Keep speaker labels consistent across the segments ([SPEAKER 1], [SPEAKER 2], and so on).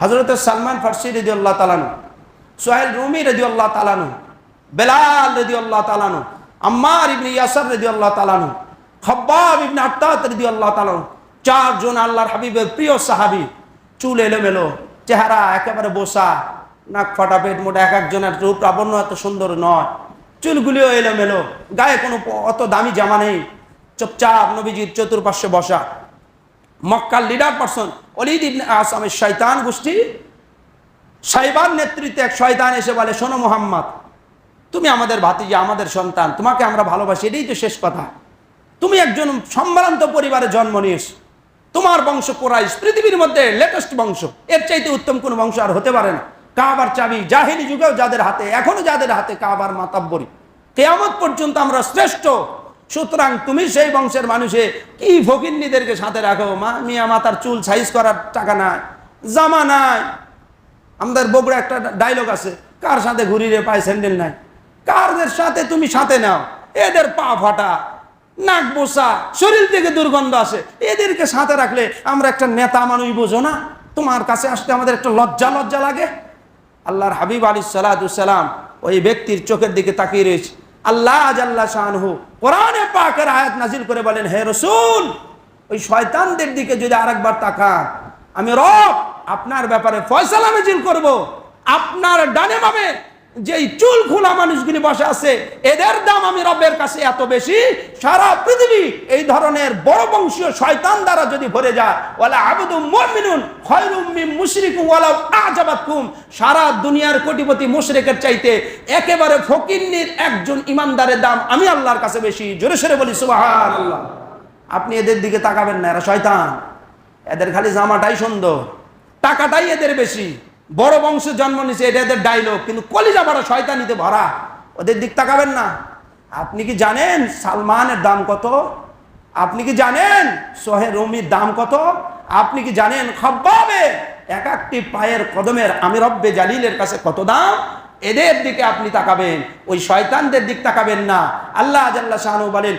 [SPEAKER 1] হজরত সালমান ফার্সি রেদি তালানু সোহেল রুমি রেদি তালানু বেলাল রেদি আল্লাহ তালানু আম্মার ইবনে ইয়াসার রেদি তালানু খব্বাব ইবনে আত্তাত রেদি আল্লাহ তালানু চারজন আল্লাহর হাবিবের প্রিয় সাহাবি, চুল এলোমেলো, চেহারা একেবারে বসা, নাক ফাটা পেট মোটা, এক একজনের রূপ লাবণ্য এত সুন্দর নয়, চুলগুলিও এলোমেলো, গায়ে কোনো অত দামি জামা নেই, চুপচাপ নবীজির চতুর্পাশে বসা মক্কার লিডার পারসন অলিদ ইবনে আসামের শয়তান গোষ্ঠী, সাইবার নেতৃত্বে এক শয়তান এসে বলে, শোনো মোহাম্মদ, তুমি আমাদের ভাতিজা, আমাদের সন্তান, তোমাকে আমরা ভালোবাসি, এটাই তো শেষ কথা। তুমি একজন সম্ভ্রান্ত পরিবারে জন্ম নিয়েছ, তোমার বংশ কোরাইশ, পৃথিবীর মধ্যে লেটেস্ট বংশ, এর চাইতে উত্তম কোনো বংশ আর হতে পারে না। কাবার চাবি, জাহিলি যুগেও যাদের হাতে, এখনও যাদের হাতে কাবার মাতাব্বরি। কেয়ামত পর্যন্ত আমরা শ্রেষ্ঠ সুতরাং তুমি সেই বংশের মানুষে কি ফকিন্নিদেরকে সাথে রাখো? মা, মিয়া মাতার চুল সাইজ করার টাকা নাই, জামা নাই। আমাদের বগুড়া একটা ডায়লগ আছে, কার সাথে ঘুরি রে পায় স্যান্ডেল নাই? কারদের সাথে তুমি সাথে নাও, এদের পা ফাটা, নাক বসা, শরীর থেকে দুর্গন্ধ আসে। এদেরকে সাথে রাখলে আমরা একটা নেতা মানুষ বোঝো না? তোমার কাছে আসতে আমাদের একটা লজ্জা লজ্জা লাগে? আল্লাহর হাবিব আলী সালাম ওই ব্যক্তির চোখের দিকে তাকিয়ে রয়েছে। আল্লাহ আজাল্লা শাহানহু কোরআনে পাকের আয়াত নাজিল করে বলেন, হে রসুল, ওই শয়তানদের দিকে যদি আরেকবার তাকান, আমি রব, আপনার ব্যাপারে ফয়সালা নাজিল করব। আপনার ডানে মামে যেই চুল খোলা মানুষগুলি বসে আছে, এদের দাম আমি রবের কাছে এত বেশি। সারা পৃথিবী এই ধরনের বড় বংশীয় শয়তান দ্বারা যদি ভরে যায়, ওয়ালা আবদু মুমিনুন খায়রুম মিন মুশরিকুম ওয়ালাউ আজাবাতকুম। সারা দুনিয়ার কোটিপতি মুশরিকের চাইতে একেবারে ফকিন্নির একজন ইমানদারের দাম আমি আল্লাহর কাছে বেশি। জোরে সরে বলি, সুবহানাল্লাহ। আপনি এদের দিকে তাকাবেন না, এরা শয়তান। এদের খালি জামাটাই সুন্দর, টাকাটাই এদের বেশি। বড় বংশে জন্ম নিছে, এটা এদের ডাইলগ কিন্তু কলিজা বড় শয়তানিতে ভরা। ওদের দিক তাকাবেন না। আপনি কি জানেন সালমানের দাম কত? আপনি কি জানেন সোহে রমির দাম কত? আপনি কি জানেন খব্বাবে এক একটি পায়ের কদমের আমি রব্বে জালিলের কাছে কত দাম? এদের দিকে আপনি তাকাবেন, ওই শয়তানদের দিক তাকাবেন না। আল্লাহ জাল্লা শাহানু বলেন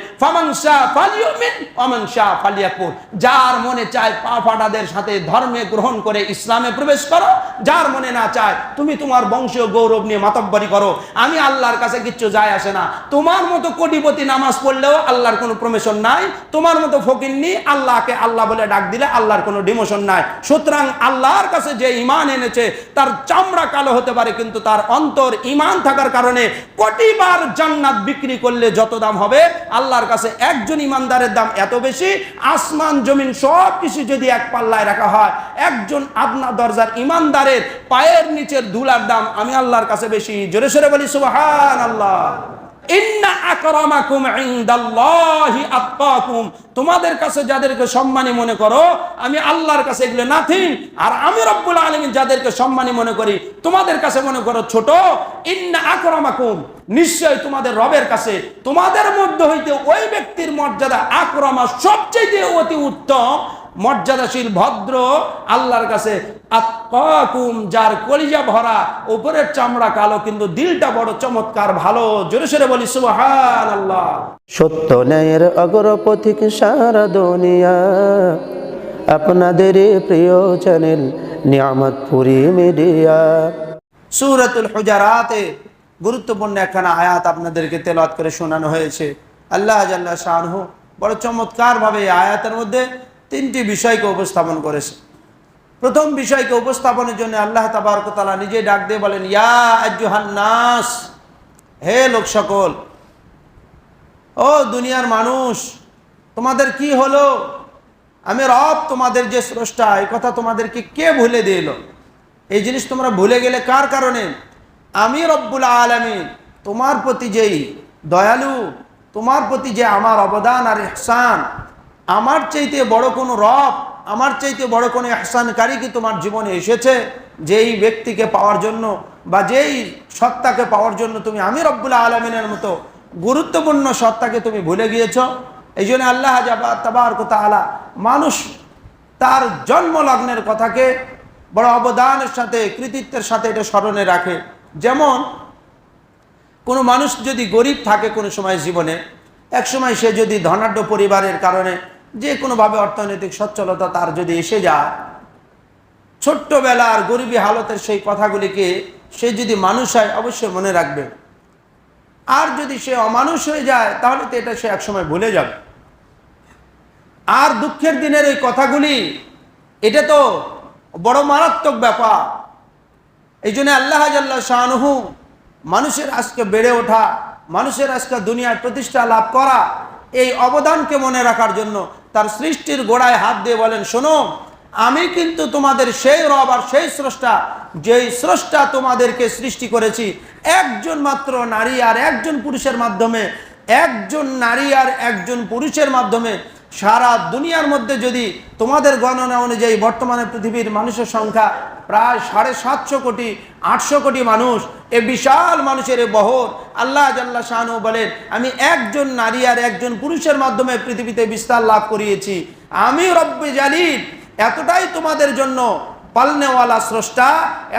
[SPEAKER 1] ফালিয়াকুর যার মনে চায় পা ফাটাদের সাথে ধর্মে গ্রহণ করে ইসলামে প্রবেশ করো, যার মনে না চায় তুমি তোমার বংশীয় গৌরব নিয়ে মাতব্বরি করো। আমি আল্লাহর কাছে কিচ্ছু যায় আসে না। তোমার মতো কোটিপতি নামাজ পড়লেও আল্লাহর কোনো প্রমেশন নাই। তোমার মতো ফকির নি আল্লাহকে আল্লাহ বলে ডাক দিলে আল্লাহর কোনো ডিমোশন নাই। সুতরাং আল্লাহর কাছে যে ইমান এনেছে, তার চামড়া কালো হতে পারে, কিন্তু তার অন্তর ইমান থাকার কারণে কোটিবার জান্নাত বিক্রি করলে যত দাম হবে, আল্লাহর কাছে একজন ইমানদারের দাম এত বেশি, আসমান, জমিন সব কিছু যদি এক পাল্লায় রাখা হয়, একজন আদনা দরজার ইমানদারের পায়ের নিচের ধুলার দাম আমি আল্লাহর কাছে বেশি। জোরে সরে বলি সুবাহান আল্লাহ তোমাদের কাছে যাদেরকে সম্মানী মনে করো, আমি আল্লাহর কাছে এগুলো নাথিং আর আমি রব্বুল আলামিন যাদেরকে সম্মানী মনে করি, তোমাদের কাছে মনে করো ছোট। ইন্না আকরামাকুম, নিশ্চয় তোমাদের রবের কাছে। তোমাদের মধ্যে হইতে ওই ব্যক্তির মর্যাদা আক্রমা সবচেয়ে অতি উত্তম। মর্যাদাশীল ভদ্র আল্লাহর কাছে আত্মাকুম যার কলিজা ভরা উপরের চামড়া কালো কিন্তু দিলটা বড় চমৎকার ভালো জোরে সরে বলি সুবহান আল্লাহ
[SPEAKER 2] সত্য ন্যায়ের অগ্রপথিক সারা দুনিয়া আপনাদের প্রিয় চ্যানেল নিয়ামতপুরি মিডিয়া।
[SPEAKER 1] সুরাতুল হুজারাতে গুরুত্বপূর্ণ একখানা আয়াত আপনাদেরকে তেলাওয়াত করে শোনানো হয়েছে। আল্লাহ জাল্লা শাহরু বড় চমৎকার ভাবে এই আয়াতের মধ্যে তিনটি বিষয়কে উপস্থাপন করেছে। প্রথম বিষয়কে উপস্থাপনের জন্য আল্লাহ তাবারকতালা নিজে ডাক দিয়ে বলেন, ইয়া হে লোক সকল, ও দুনিয়ার মানুষ, তোমাদের কি হলো? আমি রব তোমাদের যে স্রষ্টা, এই কথা তোমাদেরকে কে ভুলে দিল? এই জিনিস তোমরা ভুলে গেলে কার কারণে? আমি রব্বুল আলমিন, তোমার প্রতি যেই দয়ালু, তোমার প্রতি যে আমার অবদান আর ইহসান আমার চাইতে বড় কোনো রব, আমার চাইতে বড় কোনো ইহসানকারী কি তোমার জীবনে এসেছে? যেই ব্যক্তিকে পাওয়ার জন্য বা যেই সত্তাকে পাওয়ার জন্য তুমি আমি রব্বুল আলমিনের মতো গুরুত্বপূর্ণ সত্তাকে তুমি ভুলে গিয়েছ? এই জন্য আল্লাহ তাবার কথা আলা মানুষ তার জন্ম লগ্নের কথাকে বড় অবদানের সাথে, কৃতিত্বের সাথে এটা স্মরণে রাখে। যেমন কোনো মানুষ যদি গরিব থাকে কোনো সময় জীবনে এক সময় সে যদি ধনাঢ্য পরিবারের কারণে যে কোনোভাবে অর্থনৈতিক সচ্ছলতা তার যদি এসে যায়, ছোট্টবেলার গরিবী হালতের সেই কথাগুলিকে সে যদি মানুষ হয় অবশ্যই মনে রাখবে। আর যদি সে অমানুষ হয়ে যায়, তাহলে তো এটা সে একসময় ভুলে যাবে। আর দুঃখের দিনের এই কথাগুলি, এটা তো বড় মারাত্মক ব্যাপার। এই জন্য আল্লাহ শাহনুহু মানুষের আজকে বেড়ে ওঠা মানুষের আজকে দুনিয়ায় প্রতিষ্ঠা লাভ করা, এই অবদানকে মনে রাখার জন্য তার সৃষ্টির গোড়ায় হাত দিয়ে বলেন, শোনো, আমি কিন্তু তোমাদের সেই রব আর সেই স্রষ্টা, যেই স্রষ্টা তোমাদেরকে সৃষ্টি করেছি, একজন মাত্র নারী আর একজন পুরুষের মাধ্যমে, একজন নারী আর একজন পুরুষের মাধ্যমে, সারা দুনিয়ার মধ্যে যদি তোমাদের গণনা অনুযায়ী বর্তমানে পৃথিবীর মানুষের সংখ্যা প্রায় সাড়ে সাতশো কোটি, আটশো কোটি মানুষ, এ বিশাল মানুষের এ বহর আল্লাহ জাল্লা শাহানু বলেন, আমি একজন নারী আর একজন পুরুষের মাধ্যমে পৃথিবীতে বিস্তার লাভ করিয়েছি। আমি রব্বে জালিল, এতটাই তোমাদের জন্য পালনেওয়ালা স্রষ্টা,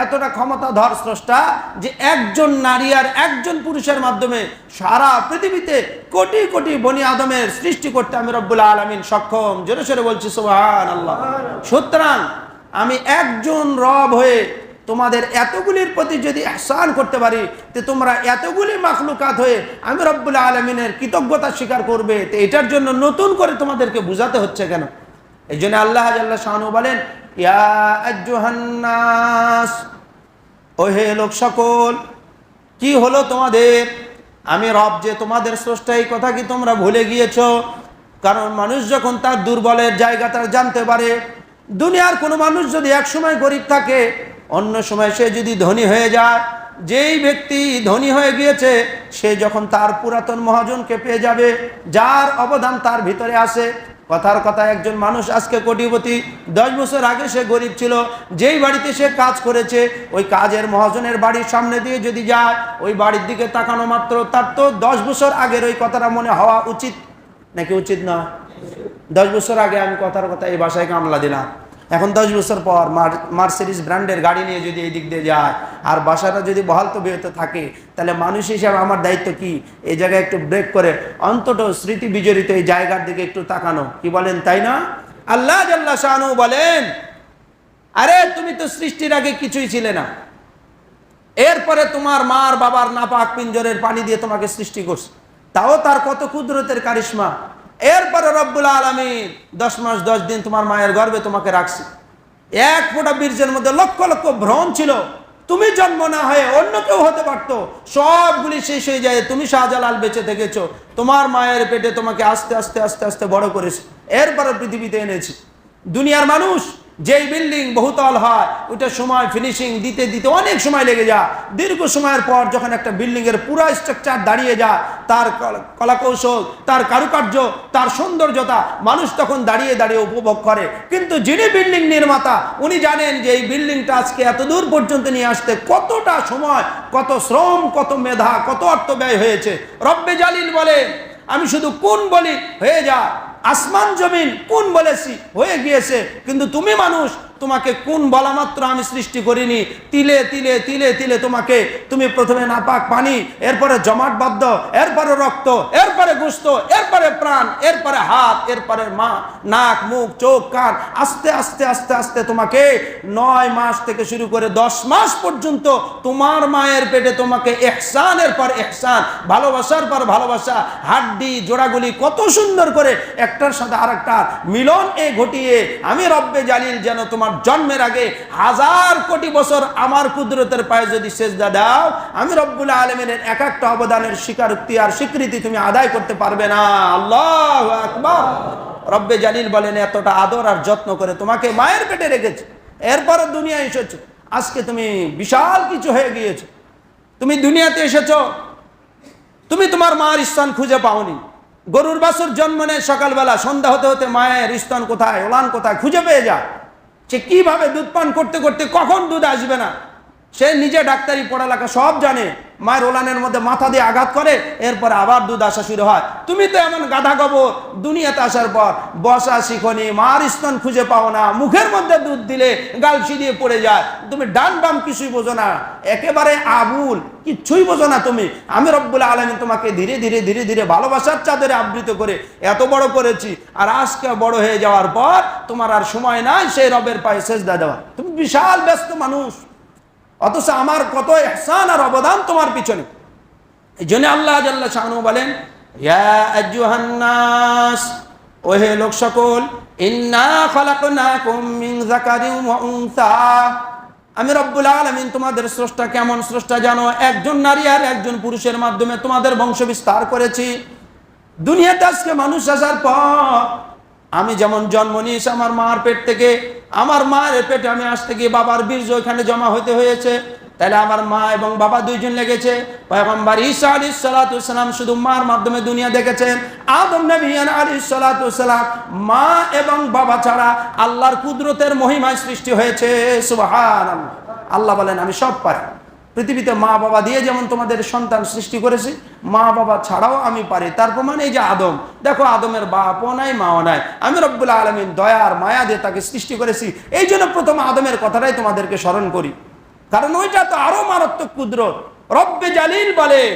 [SPEAKER 1] এতটা ক্ষমতাধর স্রষ্টা, যে একজন নারী আর একজন পুরুষের মাধ্যমে সারা পৃথিবীতে কোটি কোটি বনি আদমের সৃষ্টি করতে আমি রব্বুল আলমিন সক্ষম। জোরে সরে বলছি সোহান আল্লাহ সুতরাং আমি একজন রব হয়ে তোমাদের এতগুলির প্রতি যদি আহসান করতে পারি, তো তোমরা এতগুলি মাখলুকাত হয়ে আমি রব্বুল আলমিনের কৃতজ্ঞতা স্বীকার করবে, তো এটার জন্য নতুন করে তোমাদেরকে বুঝাতে হচ্ছে কেন? এই জন্য আল্লাহ আল্লাহ শাহানু বলেন, ইয়া আজ্জুহান্নাস ও হে লোক সকল, কি হলো তোমাদের? আমি রব যে তোমাদের স্রষ্টা, এই কথা কি তোমরা ভুলে গিয়েছ? কারণ মানুষ যখন তার দুর্বলের জায়গা জায়গাটা জানতে পারে, দুনিয়ার কোনো মানুষ যদি এক সময় গরিব থাকে অন্য সময় সে যদি ধনী হয়ে যায়, যেই ব্যক্তি ধনী হয়ে গিয়েছে, সে যখন তার পুরাতন মহাজনকে পেয়ে যাবে, যার অবদান তার ভিতরে আসে কথার কথা, একজন মানুষ আজকে কোটিপতি, দশ বছর আগে সে গরিব ছিল, যেই বাড়িতে সে কাজ করেছে, ওই কাজের মহাজনের বাড়ির সামনে দিয়ে যদি যায়, ওই বাড়ির দিকে তাকানো মাত্র তার তো দশ বছর আগের ওই কথাটা মনে হওয়া উচিত। নাকি উচিত না দশ বছর আগে আমি কথার কথা এই বাসায় কামলা দিলাম। এখন দশ বছর পর মার্সিডিস ব্র্যান্ডের গাড়ি নিয়ে যদি এই দিক দিয়ে যায়, আর বাসাটা যদি বহাল তো বিহত থাকে, তাহলে মানুষ হিসাবে আমার দায়িত্ব কি? এই জায়গায় একটু ব্রেক করে অন্তত স্মৃতি বিজড়িত এই জায়গার দিকে একটু তাকানো। কি বলেন, তাই না? আল্লাহ জাল্লা শাহানু বলেন, আরে তুমি তো সৃষ্টির আগে কিছুই ছিলে না। এরপরে তোমার মার বাবার নাপাক পিঞ্জরের পানি দিয়ে তোমাকে সৃষ্টি করছে। তাও তার কত কুদরতের কারিশ্মা। এরপরে রব্বুল আলমিন দশ মাস, দশ দিন তোমার মায়ের গর্বে তোমাকে রাখছি। এক ফোটা বীর্যের মধ্যে লক্ষ লক্ষ ভ্রণ ছিল। তুমি জন্ম না হয়ে অন্য কেউ হতে পারত। সবগুলি শেষ হয়ে যায়। তুমি শাহজালাল বেঁচে থেকেছ। তোমার মায়ের পেটে তোমাকে আস্তে আস্তে আস্তে আস্তে বড় করেছে। এরপরে পৃথিবীতে এনেছি। দুনিয়ার মানুষ যেই বিল্ডিং বহুতল হয়, ওইটা সময় ফিনিশিং দিতে দিতে অনেক সময় লেগে যায়। দীর্ঘ সময়ের পর যখন একটা বিল্ডিং এর পুরো স্ট্রাকচার দাঁড়িয়ে যায়, তার কলাকৌশল, তার কারুকার্য, তার সৌন্দর্যতা, মানুষ তখন দাঁড়িয়ে দাঁড়িয়ে উপভোগ করে। কিন্তু যিনি বিল্ডিং নির্মাতা, উনি জানেন যে এই বিল্ডিংটা আজকে এত দূর পর্যন্ত নিয়ে আসতে কতটা সময়, কত শ্রম, কত মেধা, কত অর্থ ব্যয় হয়েছে। রব্বে জালিল বলে আমি শুধু কোন বলি, হয়ে যা। আসমান জমিন কোন বলেছি? হয়ে গিয়েছে। কিন্তু তুমি মানুষ, তোমাকে কোন বলা মাত্র আমি সৃষ্টি করিনি? তিলে তিলে তিলে তিলে তোমাকে। তুমি প্রথমে নাপাক পানি, এরপরে জমাট বাদ্য, এরপরে রক্ত, এরপরে গুস্ত, এরপরে প্রাণ, এরপরে হাত, এরপরে মা, নাক, মুখ, চোখ, কান। আস্তে আস্তে আস্তে আস্তে তোমাকে নয় মাস থেকে শুরু করে দশ মাস পর্যন্ত তোমার মায়ের পেটে তোমাকে এহসানের পর এহসান, ভালোবাসার পর ভালোবাসা, হাড্ডি, জোড়াগুলি কত সুন্দর করে একটার সাথে আরেকটার মিলন এ ঘটিয়ে আমি রব্বে জালিল যেন তোমার জন্মের আগে হাজার কোটি বছর আমার কুদরতের পায়ে যদি সেজদা দাও, আমি রব্বুল আলমিনের এক একটা অবদানের স্বীকারোক্তি আর স্বীকৃতি তুমি আদায় করতে পারবে না। আল্লাহ আকবর। রব্বে জালিল বলেন, এতটা আদর আর যত্ন করে তোমাকে মায়ের পেটে রেখেছে। এরপরে দুনিয়া এসেছ। আজকে তুমি বিশাল কিছু হয়ে গিয়েছো। তুমি দুনিয়াতে এসেছ। তুমি তোমার মার স্থান খুঁজে পাওনি। গরুর বাসুর জন্ম নেয় সকালবেলা, সন্ধ্যা হতে হতে মায়ের স্তন কোথায়, ওলান কোথায়, খুঁজে পেয়ে যায়। সে কীভাবে দুধ পান করতে করতে কখন দুধ আসবে না? সে নিজে ডাক্তারি পড়ালেখা সব জানে, মায়ের ওলানের মধ্যে মাথা দিয়ে আঘাত করে, এরপরে আবার দুধ আসা শুরু হয়। তুমি তো এমন গাধা গোবর দুনিয়াতে আসার পর বসা শিখনি, মার স্তন খুঁজে পাও না, মুখের মধ্যে দুধ দিলে গালসি দিয়ে পড়ে যায়। তুমি ডান বাম কিছুই বোঝো না, একেবারে আবুল, কিচ্ছুই বোঝো না তুমি। আমি রব্বুল আলমী তোমাকে ধীরে ধীরে ধীরে ধীরে ভালোবাসার চাদরে আবৃত করে এত বড় করেছি, আর আজকে বড় হয়ে যাওয়ার পর তোমার আর সময় নাই সেই রবের পায়ে সেজদা দেওয়া তুমি বিশাল ব্যস্ত মানুষ। অথচ আমার কত এহসান আর অবদান তোমার পিছনে। এই জন্য আল্লাহ জাল্লা শাহানু বলেন ওহে লোক সকল আমি রব্বুল আলামিন তোমাদের স্রষ্টা কেমন স্রষ্টা জানো? একজন নারী আর একজন পুরুষের মাধ্যমে তোমাদের বংশ বিস্তার করেছি। দুনিয়াতে আজকে মানুষ আসার পর, আমি যেমন জন্ম নিয়েছি আমার মার পেট থেকে আমার মায়ের পেটে আমি আসতে গিয়ে বাবার বীর্য ওখানে জমা হতে হয়েছে। তাহলে আমার মা এবং বাবা দুইজন লেগেছে। পয়গম্বর ঈসা আলী সালাতাম শুধু মার মাধ্যমে দুনিয়া দেখেছেন। আদম নবীন আলী মা এবং বাবা ছাড়া আল্লাহর কুদরতের মহিমায় সৃষ্টি হয়েছে। সুবাহ আল্লাহ বলেন, আমি সব পারি। পৃথিবীতে মা বাবা দিয়ে যেমন তোমাদের সন্তান সৃষ্টি করেছি, মা বাবা ছাড়াও আমি পারি। তার প্রমাণ এই যে আদম। দেখো, আদমের বাপও নাই, মাও নাই। আমি রব্বুল্লাহ আলমিন দয়ার মায়া দিয়ে তাকে সৃষ্টি করেছি। এই জন্য প্রথম আদমের কথাটাই তোমাদেরকে স্মরণ করি। কারণ ওইটা তো আরও মারাত্মক কুদরত। রব্বে জালিল বলেন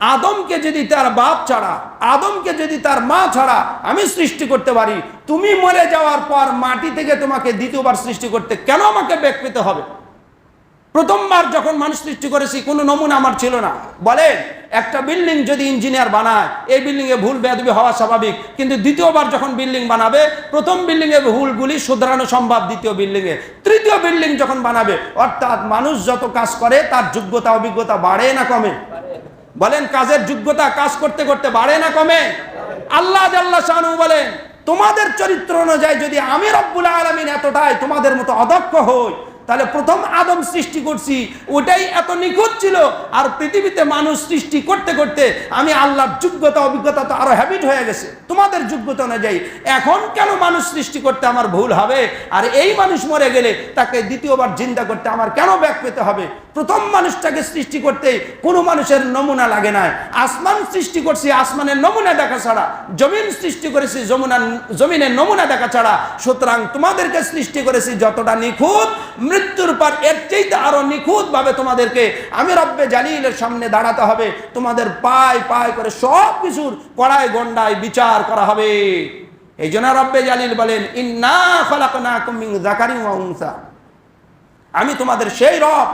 [SPEAKER 1] আদমকে যদি তার বাপ ছাড়া, আদমকে যদি তার মা ছাড়া আমি সৃষ্টি করতে পারি, তুমি মরে যাওয়ার পর মাটি থেকে তোমাকে দ্বিতীয়বার সৃষ্টি করতে কেন আমাকে বেগ পেতে হবে? প্রথমবার যখন মানুষ সৃষ্টি করেছি, কোনো নমুনা আমার ছিল না। বলেন, একটা বিল্ডিং যদি ইঞ্জিনিয়ার বানায়, এই বিল্ডিং এ ভুল বেদবি হওয়া স্বাভাবিক। কিন্তু দ্বিতীয়বার যখন বিল্ডিং বানাবে, প্রথম বিল্ডিং এ ভুলগুলি শুধরানো সম্ভব দ্বিতীয় বিল্ডিং এ তৃতীয় বিল্ডিং যখন বানাবে, অর্থাৎ মানুষ যত কাজ করে, তার যোগ্যতা, অভিজ্ঞতা বাড়ে না কমে? বলেন, কাজের যোগ্যতা কাজ করতে করতে বাড়ে না কমে? আল্লাহ জাল্লা শানু বলেন, তোমাদের চরিত্র অনুযায়ী যদি আমি রব্বুল আলমিন এতটাই তোমাদের মতো অদক্ষ হই তাহলে প্রথম আদম সৃষ্টি করছি, ওটাই এত নিখুঁত ছিল। আর পৃথিবীতে মানুষ সৃষ্টি করতে করতে আমি আল্লাহর যোগ্যতা, অভিজ্ঞতা তো আরও হ্যাবিট হয়ে গেছে। তোমাদের যোগ্যতা অনুযায়ী, এখন কেন মানুষ সৃষ্টি করতে আমার ভুল হবে? আর এই মানুষ মরে গেলে তাকে দ্বিতীয়বার জিন্দা করতে আমার কেন ব্যাগ পেতে হবে? প্রথম মানুষটাকে সৃষ্টি করতে কোনো মানুষের নমুনা লাগে না আসমান সৃষ্টি করছি, আসমানের নমুনা দেখা ছাড়া, জমিন সৃষ্টি করেছি, যমুনা, জমিনের নমুনা দেখা ছাড়া। সুতরাং তোমাদেরকে সৃষ্টি করেছি যতটা নিখুঁত, মৃত্যুর পর এর চাইতে আরও নিখুঁত ভাবে তোমাদেরকে আমি রব্বে জালিলের সামনে দাঁড়াতে হবে। তোমাদের পায় পায় করে সব কিছুর কড়াই গন্ডায় বিচার করা হবে। এই জন্য রব্বে জালিল বলেন, ইন্না খলাকনাকুম মিন যাকারিন ওয়া আমি তোমাদের সেই রব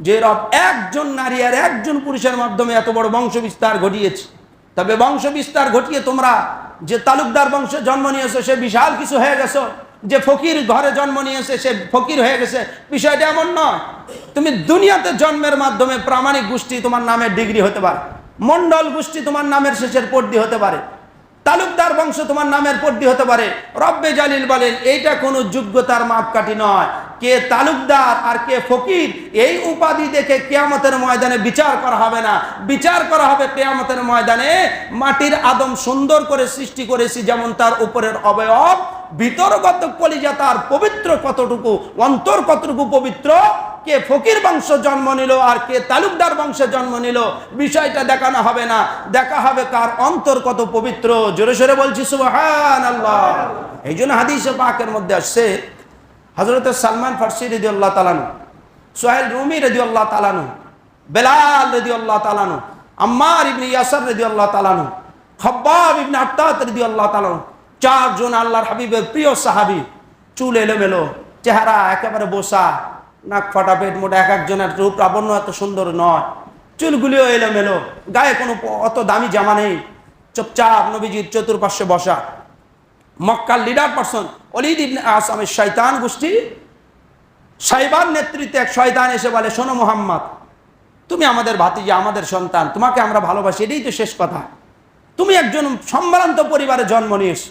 [SPEAKER 1] যে রব একজন নারী আর একজন পুরুষের মাধ্যমে এত বড় বংশ বিস্তার ঘটিয়েছে। তবে বংশ বিস্তার ঘটিয়ে তোমরা যে তালুকদার বংশে জন্ম নিয়েছো, সে বিশাল কিছু হয়ে গেছো। যে ফকির ঘরে জন্ম নিয়েছে, সে ফকির হয়ে গেছে। বিষয়টা এমন নয়। তুমি দুনিয়াতে জন্মের মাধ্যমে প্রামাণিক গোষ্ঠী তোমার নামের ডিগ্রি হতে পারে। মন্ডল গোষ্ঠী তোমার নামের শেষের পর্দি হতে পারে। তালুকদার বংশ তোমার নামের পর্দি হতে পারে। রব্বে জালিল বলেন, এইটা কোনো যোগ্যতার মাপকাঠি নয়। কে তালুকদার আর কে ফকির, এই উপাধি দেখে কেয়ামতের ময়দানে বিচার করা হবে না। বিচার করা হবে কেয়ামতের ময়দানে। মাটির আদম সুন্দর করে সৃষ্টি করেছি যেমন তার উপরের অবয়ব, ভিতরগত কলিজা তার পবিত্র কতটুকু, অন্তর কতটুকু পবিত্র কে ফকির বংশ জন্ম নিল আর কে তালুকদার বংশে জন্ম নিল, বিষয়টা দেখানো হবে না। দেখা হবে কার অন্তর কত পবিত্র। জোরে সোরে বলছি সুবহান আল্লাহ এই জন্য হাদিসে পাকের মধ্যে আসছে হজরত সালমান ফার্সি রেদি আল্লাহ তালানু সোহেল রুমি রেদি আল্লাহ তালানু বেলাল রেদি আল্লাহ তালানু আম্মার ইবনে ইয়াসার রেদি আল্লাহ তালানু খব্বাব ইবনে আত্তাত রেদি আল্লাহ তালানু চারজন আল্লাহর হাবিবের প্রিয় সাহাবি, চুল এলোমেলো, চেহারা একেবারে বসা নাক ফাটা পেট মোটা, এক একজনের রূপ লাবণ্য এত সুন্দর নয়। চুলগুলিও এলোমেলো, গায়ে কোনো অত দামি জামা নেই। চুপচাপ নবীজির চতুর্পাশে বসা। মক্কার লিডার পারসন অলিদ ইবনে আসামের শয়তান গোষ্ঠী। সাইবার নেতৃত্বে এক শয়তান এসে বলে, শোনো মোহাম্মদ, তুমি আমাদের ভাতিজা, আমাদের সন্তান, তোমাকে আমরা ভালোবাসি, এটাই তো শেষ কথা। তুমি একজন সম্ভ্রান্ত পরিবারে জন্ম নিয়েছ।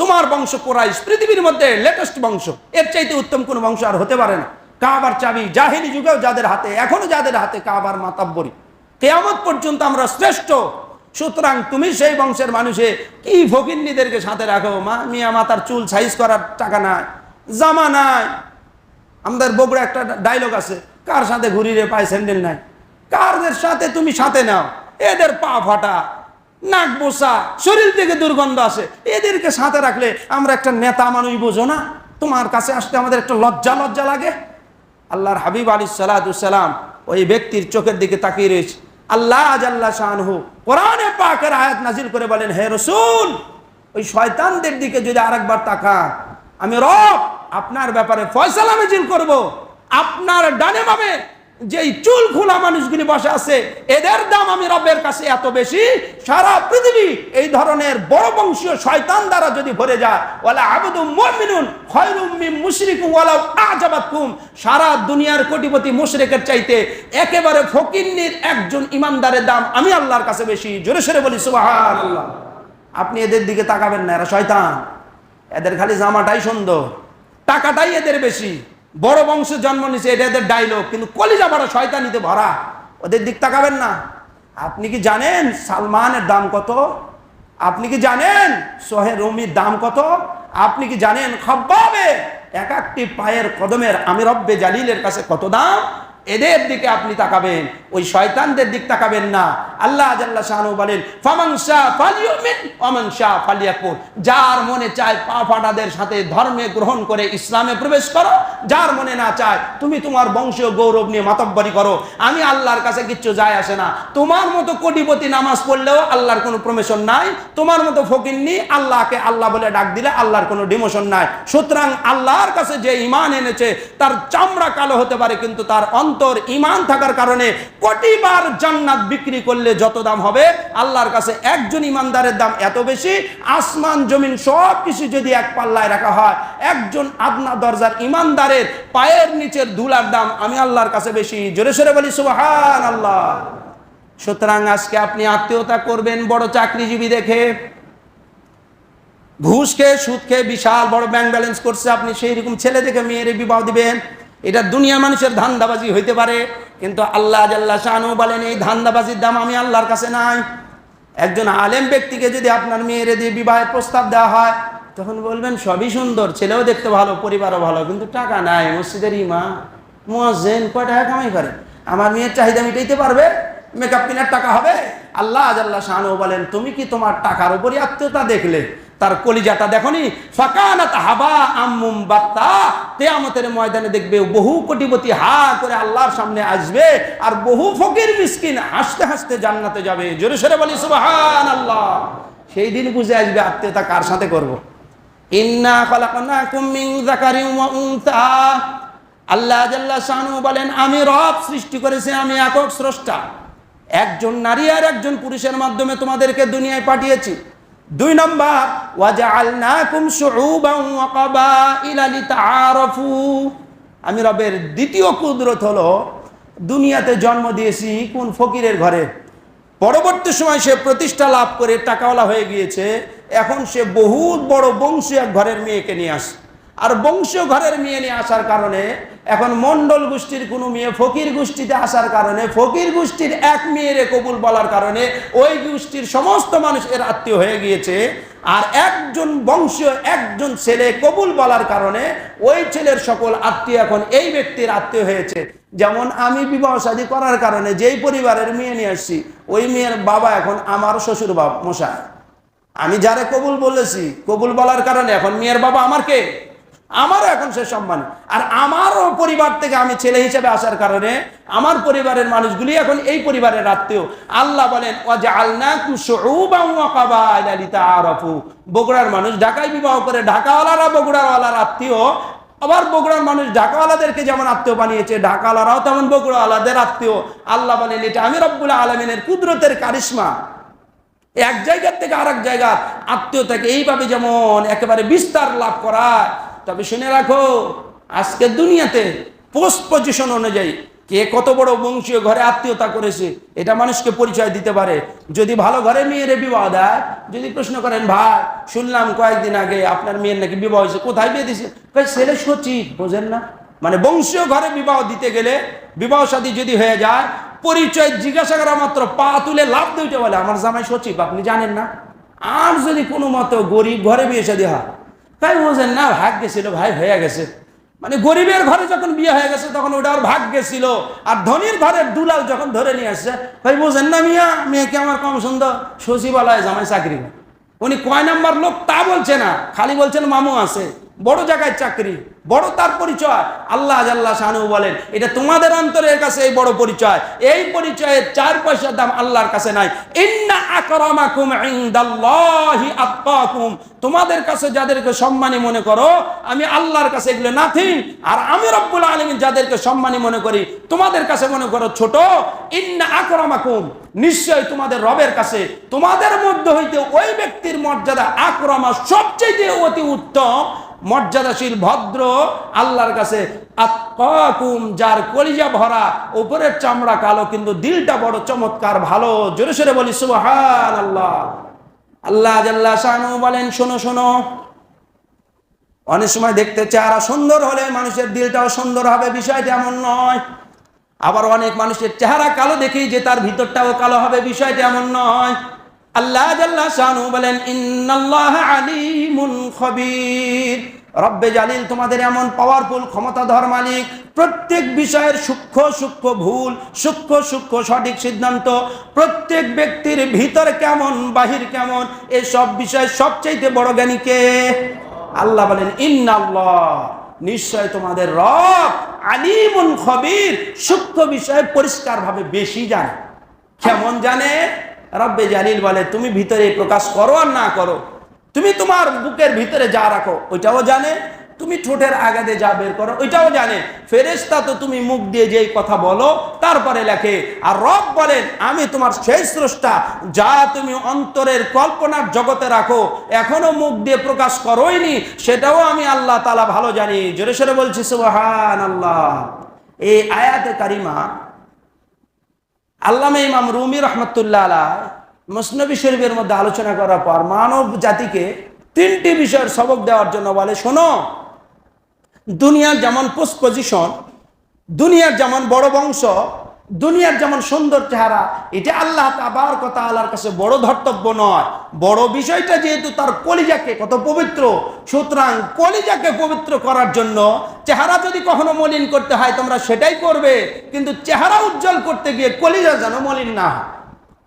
[SPEAKER 1] তোমার বংশ কোরাইশ, পৃথিবীর মধ্যে লেটেস্ট বংশ। এর চাইতে উত্তম কোনো বংশ আর হতে পারে না। কাবার চাবি জাহিলি যুগেও যাদের হাতে, এখনও যাদের হাতে কাবার মাতাব্বরি। কেয়ামত পর্যন্ত আমরা শ্রেষ্ঠ। সুতরাং তুমি সেই বংশের মানুষে কি ফকিন্নিদেরকে সাথে রাখো? মা, মিয়া মাতার চুল সাইজ করার টাকা নাই, জামা নাই। আমাদের বগুড়া একটা ডায়লগ আছে, কার সাথে ঘুরি রে পায়ে স্যান্ডেল নাই? কারদের সাথে তুমি সাথে নাও, এদের পা ফাটা, নাক বোসা, শরীর থেকে দুর্গন্ধ আসে। এদেরকে সাথে রাখলে আমরা একটা নেতা মানুষ বোঝো না? তোমার কাছে আসতে আমাদের একটা লজ্জা লজ্জা লাগে? আল্লাহর হাবিব আলী সালাদুসালাম ওই ব্যক্তির চোখের দিকে তাকিয়ে রয়েছে। আল্লাহ আজাল্লা শাহানহু কোরআনে পাকের আয়াত নাজিল করে বলেন, হে রসুল, ওই শয়তানদের দিকে যদি আরেকবার তাকা আমি রব আপনার ব্যাপারে ফয়সালা মিছিল করব। আপনার ডানে বামে যেই চুল খোলা মানুষগুলি বসে আছে, এদের দাম আমি রবের কাছে এত বেশি, সারা পৃথিবী এই ধরনের বড় বংশীয় শয়তান দ্বারা যদি ভরে যায়, ওয়ালা আবদু মুমিনুন খয়রুম মিন মুশরিকুম ওয়ালাউ আজাবাতকুম। সারা দুনিয়ার কোটিপতি মুশরিকের চাইতে একেবারে ফকিন্নির একজন ইমানদারের দাম আমি আল্লাহর কাছে বেশি। জোরে সরে বলি, সুবহানাল্লাহ। আপনি এদের দিকে তাকাবেন না, এরা শয়তান। এদের খালি জামাটাই সুন্দর, টাকাটাই এদের বেশি। বড় বংশে জন্ম নিছে, এটা এদের ডাইলগ কিন্তু কলিজা বড় শয়তানিতে ভরা। ওদের দিক তাকাবেন না। আপনি কি জানেন সালমানের দাম কত? আপনি কি জানেন সোহে রমির দাম কত? আপনি কি জানেন খব্বাবে এক একটি পায়ের কদমের আমি রব্বে জালিলের কাছে কত দাম? এদের দিকে আপনি তাকাবেন, ওই শয়তানদের দিক তাকাবেন না। আল্লাহ আল্লাহ শাহানু বলেন ফামাংশা ফালিউমিন অমাংশা ফালিয়াকুর যার মনে চায় পা ফাটাদের সাথে ধর্মে গ্রহণ করে ইসলামে প্রবেশ করো, যার মনে না চায় তুমি তোমার বংশীয় গৌরব নিয়ে মাতব্বরি করো। আমি আল্লাহর কাছে কিচ্ছু যায় আসে না। তোমার মতো কোটিপতি নামাজ পড়লেও আল্লাহর কোনো প্রমোশন নাই। তোমার মতো ফকিন্নি আল্লাহকে আল্লাহ বলে ডাক দিলে আল্লাহর কোনো ডিমোশন নাই। সুতরাং আল্লাহর কাছে যে ইমান এনেছে, তার চামড়া কালো হতে পারে, কিন্তু তার অন্তর ইমান থাকার কারণে কোটিবার জান্নাত বিক্রি করলে যত দাম হবে, আল্লাহর কাছে একজন ইমানদারের দাম এত বেশি, আসমান, জমিন সব কিছু যদি এক পাল্লায় রাখা হয়, একজন আপনা দরজার ইমানদারের পায়ের নিচের ধুলার দাম আমি আল্লাহর কাছে বেশি। জোরে সরে বলি সুবহান আল্লাহ সুতরাং আজকে আপনি আত্মীয়তা করবেন, বড় চাকরিজীবী দেখে। ঘুষ খেয়ে, সুদ খেয়ে বিশাল বড় ব্যাংক ব্যালেন্স করছে, আপনি সেই রকম ছেলে দেখে মেয়ের বিবাহ দিবেন। এটা দুনিয়া মানুষের ধান্দাবাজি হইতে পারে, কিন্তু আল্লাহ জাল্লাহ শাহানু বলেন, এই ধান্দাবাজির দাম আমি আল্লাহর কাছে নাই। একজন আলেম ব্যক্তিকে যদি আপনার মেয়ের দিয়ে বিবাহের প্রস্তাব দেওয়া হয়, তখন বলবেন, সবই সুন্দর, ছেলেও দেখতে ভালো, পরিবারও ভালো, কিন্তু টাকা নাই, মসজিদের ইমা মুয়াজ্জেন, কয় টাকা কামাই করে? আমার মেয়ের চাহিদা মিটাইতে পারবে? মেকআপ কেনার টাকা হবে? আল্লাহ আজাল্লাহ শাহানু বলেন, তুমি কি তোমার টাকার উপরই আত্মীয়তা দেখলে? তার কলিজাটা দেখনি? ফাকানাত হাবা আম্মুম বাত্তা। তেয়ামতের ময়দানে দেখবে বহু কোটিপতি হা করে আল্লাহর সামনে আসবে আর বহু ফকির মিসকিন হাসতে হাসতে জান্নাতে যাবে। জোরে সরে বলি সুবহান আল্লাহ সেই দিন বুঝে আসবে আত্মীয়তা কার সাথে করব। ইন্না খালাকনাকুম মিন যাকারিন ওয়া উনসা। আল্লাহ জাল্লা শানু বলেন, আমি রব সৃষ্টি করেছি, আমি একক স্রষ্টা। একজন নারী আর একজন পুরুষের মাধ্যমে তোমাদেরকে দুনিয়ায় পাঠিয়েছি। দুই নম্বর আমি রবের দ্বিতীয় কুদরত হলো, দুনিয়াতে জন্ম দিয়েছি কোন ফকিরের ঘরে। পরবর্তী সময় সে প্রতিষ্ঠা লাভ করে টাকাওয়ালা হয়ে গিয়েছে, এখন সে বহুত বড় বংশীয় এক ঘরের মেয়েকে নিয়ে আসে। আর বংশীয় ঘরের মেয়ে নিয়ে আসার কারণে, এখন মন্ডল গোষ্ঠীর কোনো মেয়ে ফকির গোষ্ঠীতে আসার কারণে, ফকির গোষ্ঠীর এক মেয়েরে কবুল বলার কারণে ওই গোষ্ঠীর সমস্ত মানুষ এর আত্মীয় হয়ে গিয়েছে। আর একজন বংশীয় একজন ছেলে কবুল বলার কারণে ওই ছেলের সকল আত্মীয় এখন এই ব্যক্তির আত্মীয় হয়েছে। যেমন আমি বিবাহ শাদী করার কারণে যেই পরিবারের মেয়ে নিয়ে আসছি, ওই মেয়ের বাবা এখন আমার শ্বশুর বাবা মশাই। আমি যারে কবুল বলেছি, কবুল বলার কারণে এখন মেয়ের বাবা আমার কে? আমারও এখন সে সম্মান। আর আমারও পরিবার থেকে আমি ছেলে হিসেবে আসার কারণে আমার পরিবারের মানুষগুলি এখন এই পরিবারের আত্মীয়। আল্লাহ বলেন বগুড়ার মানুষ ঢাকায় বিবাহ করে, ঢাকাওয়ালারা বগুড়াওয়ালার আত্মীয়। আবার বগুড়ার মানুষ ঢাকাওয়ালাদেরকে যেমন আত্মীয় বানিয়েছে, ঢাকাওয়ালারাও তেমন বগুড়াওয়ালাদের আত্মীয়। আল্লাহ বলেন, এটা আমি রব্বুল আলমিনের কুদরতের কারিশ্মা। এক জায়গার থেকে আর এক জায়গার আত্মীয়তাকে এইভাবে যেমন একেবারে বিস্তার লাভ করায় তবে শুনে রাখো, আজকে দুনিয়াতে পোস্ট পজিশন অনুযায়ী কে কত বড় বংশীয় ঘরে আত্মীয়তা করেছে, এটা মানুষকে পরিচয় দিতে পারে। যদি ভালো ঘরে মেয়ের বিবাহ দেয়, যদি প্রশ্ন করেন, ভাই, শুনলাম কয়েকদিন আগে আপনার মেয়ের নাকি বিবাহ হয়েছে, কোথায় বিয়ে দিছে ছেলে সচিব, বোঝেন না। মানে বংশীয় ঘরে বিবাহ দিতে গেলে বিবাহ সাদী যদি হয়ে যায়, পরিচয় জিজ্ঞাসা করা মাত্র পা তুলে লাভ দিতে বলে, আমার জামাই সচিব, আপনি জানেন না? আর যদি কোনো মতো গরিব ঘরে বিয়ে সাদী হয় তাই বলছেন না ভাগ গেছিল ভাই হয়ে গেছে। মানে গরিবের ঘরে যখন বিয়ে হয়ে গেছে, তখন ওটা ওর ভাগ্যে ছিল। আর ধনির ঘরের দুলাল যখন ধরে নিয়ে আসছে, ভাই বলছেন না মিয়া, মেয়েকে আমার কম সুন্দর সচিবালয়ে জামাই চাকরি করে। উনি কয় নাম্বার লোক তা বলছে না, খালি বলছেন মামু আছে। বড় জায়গায় চাকরি, বড় তার পরিচয়। আল্লাহ আল্লাহ শানু বলেন, এটা তোমাদের অন্তরের কাছে এই বড় পরিচয়। এই পরিচয়ের চার পয়সার দাম আল্লাহর কাছে নাই। ইন্না আকরামাকুম তোমাদের কাছে যাদেরকে সম্মানী মনে করো, আমি আল্লাহর কাছে এগুলো নাথিং আর আমি রব্বুল আলামিন যাদেরকে সম্মানী মনে করি, তোমাদের কাছে মনে করো ছোট। ইন্না আকরামাকুম। নিশ্চয় তোমাদের রবের কাছে। তোমাদের মধ্যে হইতে ওই ব্যক্তির মর্যাদা আক্রমা সবচেয়ে অতি উত্তম। মর্যাদাশীল, ভদ্র, আল্লাহর কাছে আত্মাকুম, যার কলিজা ভরা, উপরের চামড়া কালো, কিন্তু দিলটা বড় চমৎকার, ভালো, জোরে সোরে বলি সুবহান আল্লাহ আল্লাহ জাল্লা শানু বলেন, শোনো শোনো। অনেক সময় দেখতে চেহারা সুন্দর হলে মানুষের দিলটাও সুন্দর হবে, বিষয়টা এমন নয়। আবার অনেক মানুষের চেহারা কালো দেখি যে তার ভিতরটাও কালো হবে, বিষয়টা এমন নয়। আল্লাহ জাল্লা শানু বলেন, ইন্নাল্লাহ আলিমুন খবির। রব্বে জালিল, তোমাদের এমন পাওয়ারফুল ক্ষমতাধর মালিক, প্রত্যেক বিষয়ের সূক্ষ্ম সূক্ষ্ম ভুল, সূক্ষ্ম সূক্ষ্ম সঠিক সিদ্ধান্ত, প্রত্যেক ব্যক্তির ভিতর কেমন, বাহির কেমন, এসব বিষয় সবচাইতে বড় জ্ঞানীকে আল্লাহ বলেন, ইন্নাল্লাহ। নিশ্চয় তোমাদের রব আলিমুন খবির, সূক্ষ্ম বিষয়ে পরিষ্কারভাবে বেশি জানে। কেমন জানে? রব্বে জালিল বলে, তুমি ভিতরে প্রকাশ করো আর না করো। তুমি তোমার বুকের ভিতরে যা রাখো, ওইটাও জানে। তুমি ঠোঁটের আগাতে যা বের করো, ওইটাও জানে। ফেরেস্তা তো তুমি মুখ দিয়ে যেই কথা বলো, তারপরে লেখে, আর রব বলেন, আমি তোমার সেই স্রষ্টা যা তুমি অন্তরের কল্পনার জগতে রাখো, এখনও মুখ দিয়ে প্রকাশ করোইনি, সেটাও আমি আল্লাহ তালা ভালো জানি। জোরে সরে বলছি সুবাহান আল্লাহ এই আয়াতে কারিমা আল্লামা ইমাম রুমি রহমতুল্লাহ আলাই মুসনবী শরীফের মধ্যে আলোচনা করার পর মানব জাতিকে তিনটি বিষয়ের সবক দেওয়ার জন্য বলে, শোনো, দুনিয়ার যেমন পোস্ট পজিশন দুনিয়ার যেমন বড় বংশ দুনিয়ার যেমন সুন্দর চেহারা, এটা আল্লাহ আবার কথা আল্লাহর কাছে বড় ধর্তব্য নয়। বড় বিষয়টা যেহেতু তার কলিজাকে কত পবিত্র, সুতরাং কলিজাকে পবিত্র করার জন্য চেহারা যদি কখনো মলিন করতে হয়, তোমরা সেটাই করবে। কিন্তু চেহারা উজ্জ্বল করতে গিয়ে কলিজা যেন মলিন না হয়।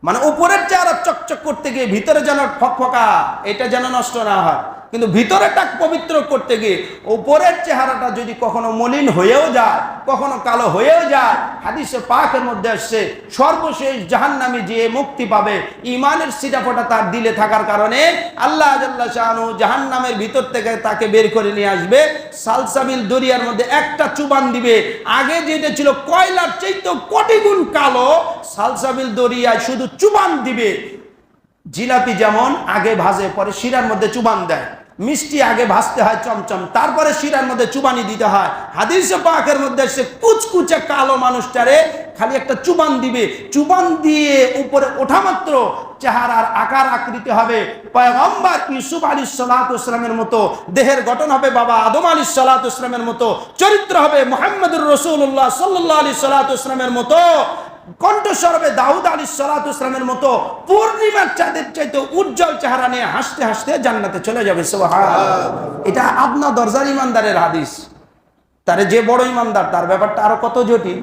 [SPEAKER 1] মানে উপরের চেহারা চকচক করতে গিয়ে ভিতরে যেন ফকফকা, এটা যেন নষ্ট না হয়। কিন্তু ভিতরেটা পবিত্র করতে গিয়ে উপরের চেহারাটা যদি কখনো মলিন হয়েও যায়, কখনো কালো হয়েও যায়, হাদিসে পাকের মধ্যে আসছে, সর্বশেষ জাহান্নামে যে মুক্তি পাবে ইমানের সিটাফোটা তার দিলে থাকার কারণে আল্লাহ শাহানু জাহান্নামের ভিতর থেকে তাকে বের করে নিয়ে আসবে সালসাবিল দরিয়ার মধ্যে একটা চুবান দিবে। আগে যেটা ছিল কয়লার চাইতে কোটি গুণ কালো সালসাবিল দরিয়ায় শুধু চুবান দিবে। জিলাপি যেমন আগে ভাজে, পরে শিরার মধ্যে চুবান দেয়। মিষ্টি আগে ভাসতে হয় চমচম, তারপরে শিরার মধ্যে চুবানি দিতে হয়। হাদিসে পাকের মধ্যে সে কুচকুচে কালো মানুষটারে খালি একটা চুবান দিবে। চুবান দিয়ে উপরে ওঠা মাত্র চেহারার আকার আকৃতি হবে। পয়গম্বর ইউসুফ আলী সালাতামের মতো, দেহের গঠন হবে বাবা আদম আলী সালাতামের মতো, চরিত্র হবে মোহাম্মদুর রসুল্লাহ সাল্লাহ আলী সালাতামের মতো। কণ্ঠস্বর হবে দাউদ আলী সালাতামের মতো পূর্ণিমার চাঁদের চাইতে উজ্জ্বল চেহারা নিয়ে হাসতে হাসতে জান্নাতে চলে যাবে। এটা আপনা দরজার ইমানদারের হাদিস তারে যে বড় ইমানদার, তার ব্যাপারটা আরও কত জটিল